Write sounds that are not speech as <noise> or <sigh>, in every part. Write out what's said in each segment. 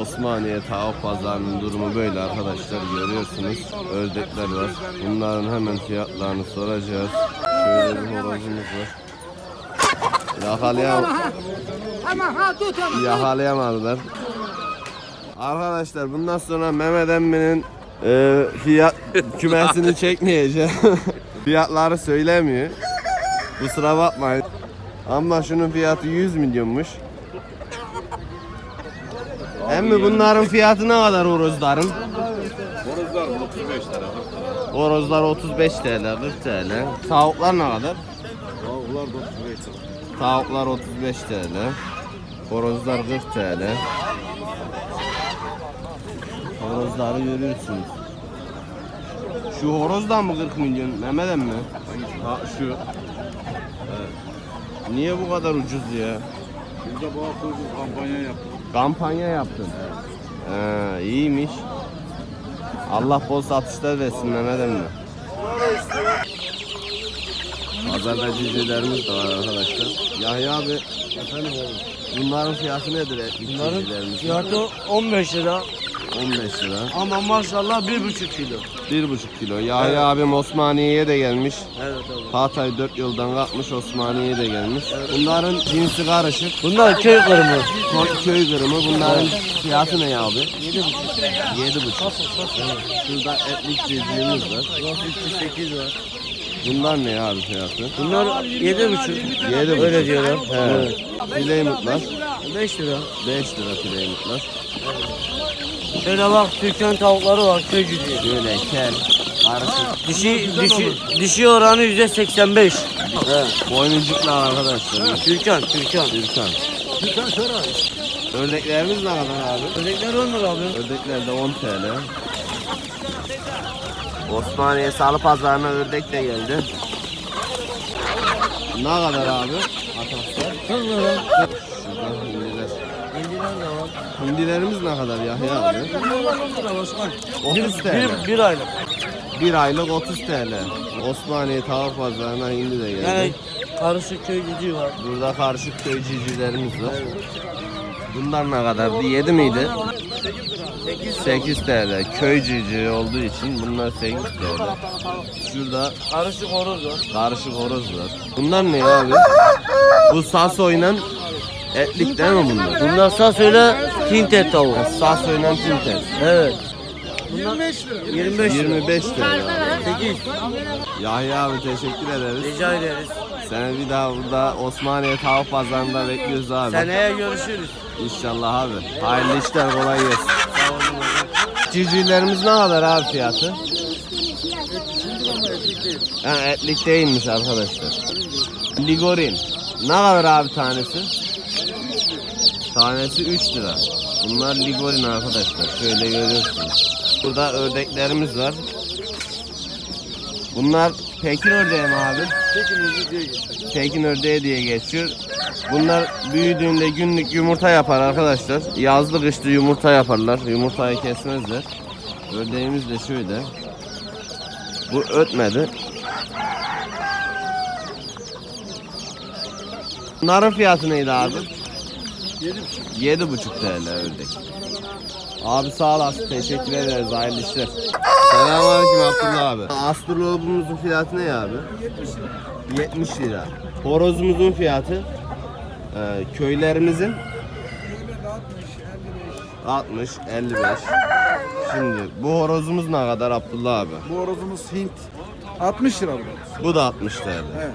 Osmaniye tavuk pazarının durumu böyle arkadaşlar görüyorsunuz. Ördekler var. Bunların hemen fiyatlarını soracağız. Şöyle bir horozumuz var. Yakalayam yakalayamadılar. Arkadaşlar bundan sonra Mehmet Emmi'nin e, fiyat kümesini <laughs> çekmeyeceğim. <laughs> Fiyatları söylemiyor. Kusura bakmayın. Ama şunun fiyatı 100 milyonmuş. Emmi bunların fiyatı ne kadar horozların? Horozlar 35 lira. Horozlar 35 TL, 40 TL. Tavuklar ne kadar? Tavuklar 35 lira. Tavuklar 35 TL. Horozlar 40 TL. Horozları görüyorsunuz. Şu horozdan mı 40 milyon Mehmet emmi? Ha şu. Evet. Niye bu kadar ucuz ya? De bu hafta ucuz kampanya yaptık. Kampanya yaptın. Ee, iyiymiş. Allah bol satışlar versin Mehmet emmi. Pazarda cücülerimiz de var arkadaşlar. Yahya abi, efendim bunların fiyatı nedir? Bunların Cücülerimizin? fiyatı 15 lira 15 lira. ama maşallah 1,5 kilo. 1,5 kilo. Yahya abim Osmaniye'ye de gelmiş. Evet abi. Hatay 4 yıldan kalkmış Osmaniye'ye de gelmiş. Bunların cinsi karışık. Bunlar köy kırımı. Ko- Köy kırımı. Bunların fiyatı ne abi? 7,5. 7,5. Şurada etlik cücüğümüz var. 8 var. Bunlar ne abi fiyatı? Bunlar 7,5. 7,5. Öyle diyorlar. He. Fileymutlar 5 lira. 5 lira fileymutlar. Şöyle bak Türkan tavukları var köy cücüğü. Böyle kel, karışık. Dişi, dişi, dişi oranı %85. Boynucuklar arkadaşlar. Türkan, Türkan. Gürkan. Ördeklerimiz ne kadar abi? Ördekler 10 lira abi. Ördekler de 10 TL. Osmaniye Salı Pazarı'na ördek de geldi. Ne kadar abi? Ataslar. 40 lira. Şurada hindiler. Indiler de var. Hindilerimiz ne kadar Yahya abi? 10 lira başkan. 30 TL. Bir, bir aylık. Bir aylık 30 TL. Osmaniye Tavuk Pazarı'na hindi de geldi. Yani karışık köy cücüğü var. Burada karışık köy civcivlerimiz var. Bunlar ne kadardı? 7 miydi? 8 TL. Köy civcivi olduğu için bunlar 8 TL. Şurada Karışık horoz var. karışık horoz var. Bunlar ne abi? Bu sas oynan etlik değil mi bunlar? Bunlar sağ söyle tintet tavuğu. Sas oynan tintet. Evet. 25 lira. 25 lira. 25 TL. 8. Yahya abi teşekkür ederiz. Rica ederiz. Seni bir daha burada Osmaniye Tavuk Pazarı'nda bekliyoruz abi. Seneye görüşürüz. İnşallah abi. Hayırlı işler kolay gelsin. Civcivlerimiz ne kadar abi fiyatı? Ha, etlik değilmiş arkadaşlar. Ligorin. Ne kadar abi tanesi? Tanesi 3 lira. Bunlar ligorin arkadaşlar. Şöyle görüyorsunuz. Burada ördeklerimiz var. Bunlar Pekin ördeği mi abi? Pekin ördeği diye geçiyor. Bunlar büyüdüğünde günlük yumurta yapar arkadaşlar. Yazlı kışlı yumurta yaparlar. Yumurtayı kesmezler. Ördeğimiz de şöyle. Bu ötmedi. Bunların fiyatı neydi abi? 7,5 TL ördek. Abi sağ olasın. Teşekkür ederiz. Hayırlı işler. Selamünaleyküm Abdullah abi. Astrologumuzun fiyatı ne abi? 70 lira. Horozumuzun fiyatı e, köylerimizin 60, 55. Şimdi bu horozumuz ne kadar Abdullah abi? Bu horozumuz Hint. 60 lira bu. Bu da 60 TL. Evet.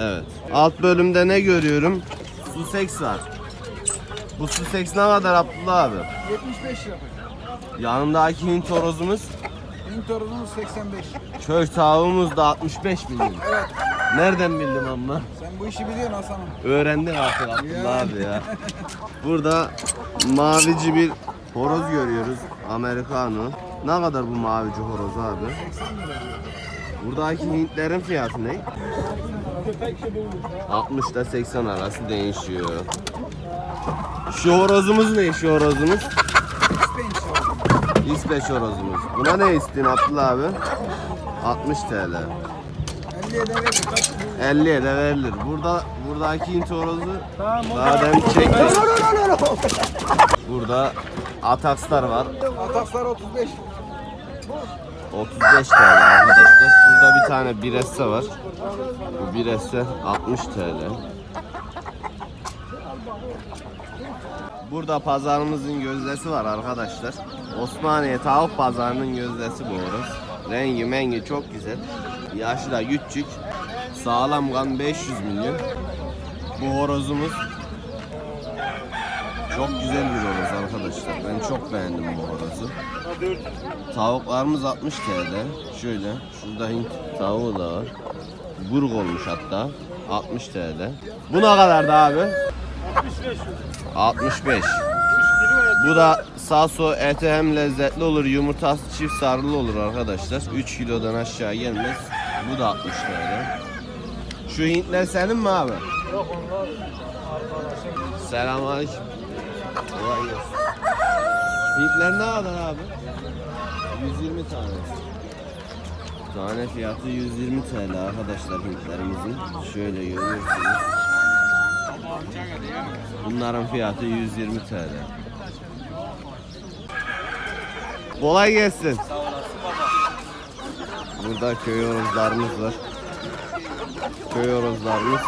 Evet. Alt bölümde ne görüyorum? Sussex var. Bu Sussex ne kadar Abdullah abi? 75 lira. Yanındaki Hint horozumuz Hint horozumuz 85. köy tavuğumuz da 65 milyon. Nereden bildim ama? Sen bu işi biliyorsun Hasan'ım. Öğrendin artık Abdullah abi ya. Burada mavici bir horoz görüyoruz. Amerikano. Ne kadar bu mavici horoz abi? Buradaki Hintlerin fiyatı ne? 60 ile 80 arası değişiyor. Şu horozumuz ne şu horozumuz? İsveç horozumuz. Buna ne istiyorsun Abdullah abi? 60 TL. 50'ye de verir. Kaç? 50'ye de verilir. Burada buradaki Hint horozu zaten çekti. Burada Atakslar var. Ataklar 35. 35 TL arkadaşlar. Şurada bir tane biresse var. Bu biresse 60 TL. Burada pazarımızın gözdesi var arkadaşlar. Osmaniye tavuk pazarının gözdesi bu horoz. Rengi mengi çok güzel. Yaşı da küçük. Sağlam kan 500 milyon. Bu horozumuz çok güzel bir horoz arkadaşlar. Ben çok beğendim bu horozu. Tavuklarımız 60 TL. Şöyle şurada Hint tavuğu da var. Burg olmuş hatta. 60 TL. Bu ne kadardı abi? 65. Bu da saso eti hem lezzetli olur, yumurtası çift sarılı olur arkadaşlar. 3 kilodan aşağı gelmez. Bu da 60 TL. Şu Hintler senin mi abi? Yok onlar Selamünaleyküm. Kolay gelsin. Hintler ne kadar abi? 120 tane. Tane fiyatı 120 TL arkadaşlar Hintlerimizin. Şöyle görüyorsunuz. Bunların fiyatı 120 TL. Kolay gelsin. Burada köy horozlarımız var. Köy horozlarımız.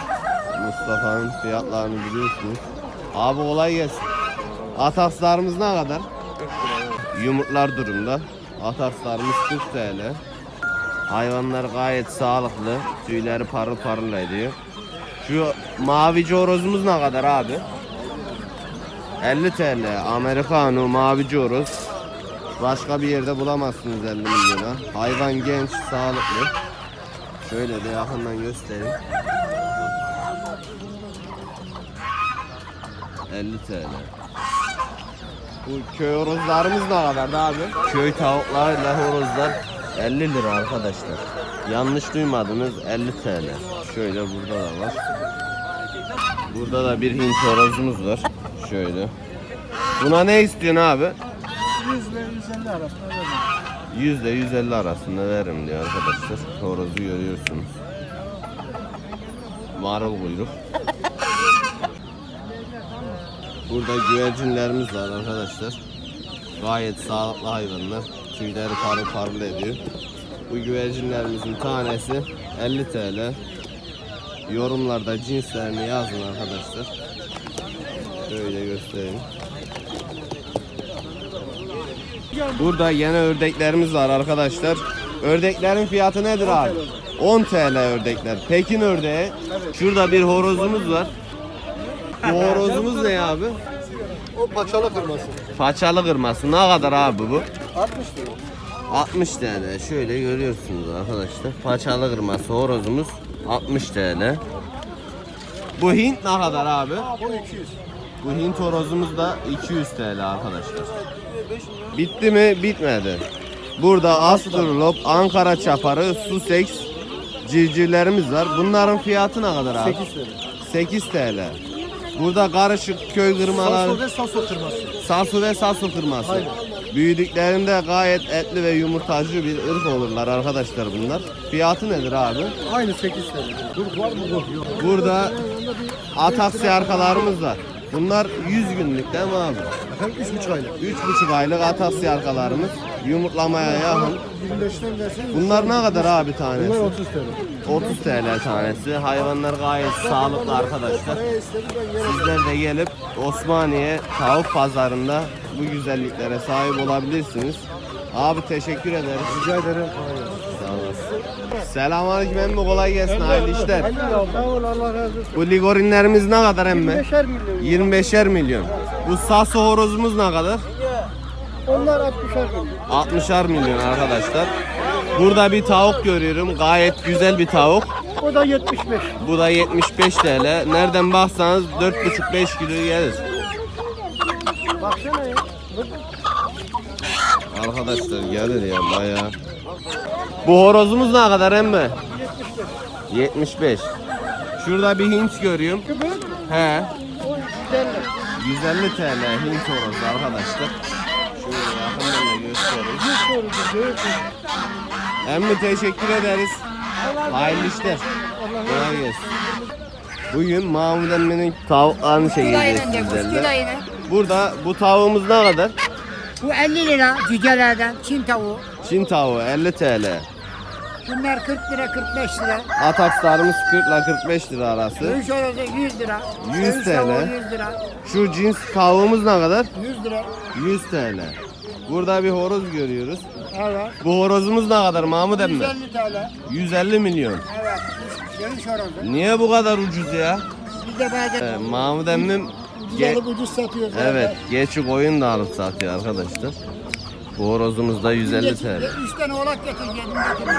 Mustafa'nın fiyatlarını biliyorsunuz. Abi kolay gelsin. Atakslarımız ne kadar? Yumurtlar durumda. Atakslarımız 40 TL. Hayvanlar gayet sağlıklı. Tüyleri parıl parıl ediyor. Şu mavici horozumuz ne kadar abi? 50 TL. Amerikano mavici horoz. Başka bir yerde bulamazsınız 50 milyona. Hayvan genç, sağlıklı. Şöyle de yakından göstereyim. 50 TL. Bu köy horozlarımız ne kadar abi? Köy tavuklarıyla horozlar 50 lira arkadaşlar. Yanlış duymadınız 50 TL. Şöyle burada da var. Burada da bir Hint horozumuz var. Şöyle. Buna ne istiyorsun abi? 100 ile 150 arasında veririm. 100 ile 150 arasında veririm diyor arkadaşlar. Horozu görüyorsunuz. Marul kuyruk. Burada güvercinlerimiz var arkadaşlar. Gayet sağlıklı hayvanlar. Tüyleri parıl parıl ediyor. Bu güvercinlerimizin tanesi 50 TL. Yorumlarda cinslerini yazın arkadaşlar. Şöyle göstereyim. Burada yine ördeklerimiz var arkadaşlar. Ördeklerin fiyatı nedir abi? 10 TL ördekler. Pekin ördeği. Şurada bir horozumuz var. Bu horozumuz ne abi? O paçalı kırması. Paçalı kırması. Ne kadar abi bu? 60 lira. 60 TL. Şöyle görüyorsunuz arkadaşlar. Paçalı kırması horozumuz 60 TL. Bu Hint ne kadar abi? Bu 200. Bu Hint horozumuz da 200 TL arkadaşlar. Bitti mi? Bitmedi. Burada Astrolop, Ankara çaparı, Sussex civcivlerimiz var. Bunların fiyatı ne kadar abi? 8 lira. 8 TL. Burada karışık köy kırmaları, ve saso kırması. sasu ve sasu kırması. Büyüdüklerinde gayet etli ve yumurtacı bir ırk olurlar arkadaşlar bunlar. Fiyatı nedir abi? Aynı 8 lira. Dur var mı? Yok. Yok. Burada ataksi arkalarımız var. Bunlar 100 günlük değil mi abi? Efendim 3,5 aylık. 3,5 aylık ataksi arkalarımız. Yumurtlamaya yakın. 25'ten verseniz. Bunlar ne kadar abi tanesi? Bunlar 30 lira. 30 TL tanesi. Hayvanlar gayet sağlıklı arkadaşlar. Sizler de gelip Osmaniye tavuk pazarında bu güzelliklere sahip olabilirsiniz. Abi teşekkür ederiz. rica ederim. Sağ olasın. Selamünaleyküm emmi kolay gelsin hayırlı işler. Sağ ol Allah razı olsun. Bu ligorinlerimiz ne kadar emmi? 5'er milyon. 25'er milyon. Bu saso horozumuz ne kadar? Onlar 60'er milyon. 60'ar milyon arkadaşlar. Burada bir tavuk görüyorum. Gayet güzel bir tavuk. O da 75. Bu da 75 TL. Nereden baksanız 4,5-5 kilo gelir. Baksana ya. Arkadaşlar gelir ya bayağı. Bu horozumuz ne kadar emmi? 75. Şurada bir Hint görüyorum. He. O 150. 150 TL Hint horozu arkadaşlar. Şöyle yakından da göstereyim. Emmi teşekkür ederiz. Hayırlı işler. Kolay gelsin. Bugün Mahmut emmenin tavuklarını çekeceğiz sizlerle. Burada bu tavuğumuz ne kadar? Bu 50 lira cücelerden Çin tavuğu. Çin tavuğu 50 TL. Bunlar 40 lira 45 lira. Atakslarımız 40 ile 45 lira arası. Dövüş orası 100 lira. 100 Dövüş tavuğu TL. 100 lira. Şu cins tavuğumuz ne kadar? 100 lira. 100 TL. Burada bir horoz görüyoruz. Evet. Bu horozumuz ne kadar Mahmut emmi? 150 TL. 150 milyon. Evet. Dövüş horozu. Niye bu kadar ucuz ya? Bir de bazen Ee, Mahmut emmim ge- güzeli ucuz satıyoruz. evet geçi koyun da alıp satıyor arkadaşlar. Bu horozumuz da 150 TL. 3 tane oğlak getirdim yedim getirdim.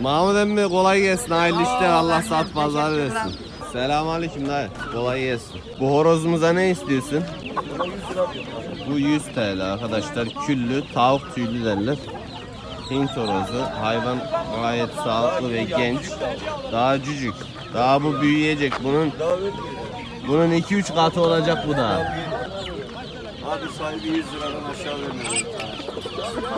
Mahmut emmi kolay gelsin hayırlı işler Allah sat pazar versin. Selamünaleyküm dayı. Kolay gelsin. Bu horozumuza ne istiyorsun? Bu 100 TL arkadaşlar. Küllü, tavuk tüylü derler. Hint horozu. Hayvan gayet sağlıklı ve genç. Daha cücük. Daha bu büyüyecek. Bunun bunun 2-3 katı olacak bu da. Abi sahibi 100 liradan aşağı vermiyor.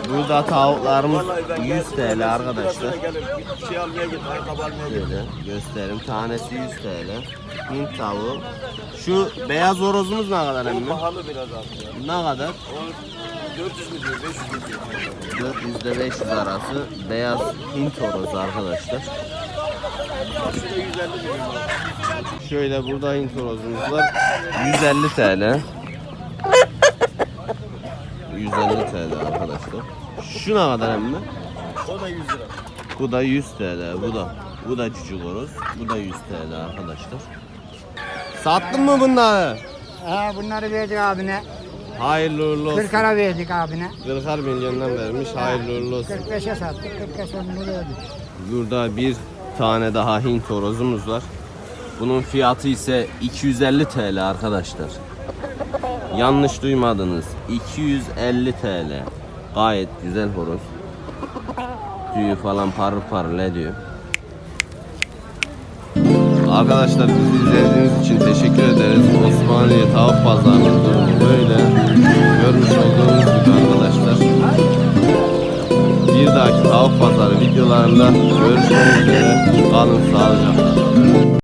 Burada tavuklarımız 100 TL arkadaşlar. Gelin bir şey almaya git, ayakkabı almaya git. Şöyle göstereyim. Tanesi 100 TL. Hint tavuğu. Şu beyaz horozumuz ne kadar emmi? Pahalı biraz abi ya. Ne kadar? O 400 mü diyor, 500 mü diyor. 400 ile 500 arası beyaz Hint horozu arkadaşlar. Şurada 150 milyon abi. Şöyle burada Hint horozumuz var. 150 TL. 150 TL arkadaşlar. Şu ne kadar emmi? O da 100 lira. Bu da 100 TL. Bu da bu da küçük horoz. Bu da 100 TL arkadaşlar. Sattın mı bunları? Ha, bunları verdik abine. Hayırlı uğurlu olsun. 40 ara verdik abine. 40'ar milyondan vermiş. Hayırlı uğurlu olsun. 45'e sattık. 40'a sonunu verdik. Burada bir tane daha Hint horozumuz var. Bunun fiyatı ise 250 TL arkadaşlar. Yanlış duymadınız. 250 TL. Gayet güzel horoz. Tüyü falan parıl parıl ediyor. Arkadaşlar bizi izlediğiniz için teşekkür ederiz. Osmaniye Tavuk Pazarı'nın durumu böyle. Görmüş olduğunuz gibi arkadaşlar. Bir dahaki tavuk pazarı videolarında görüşmek üzere. Kalın sağlıcakla.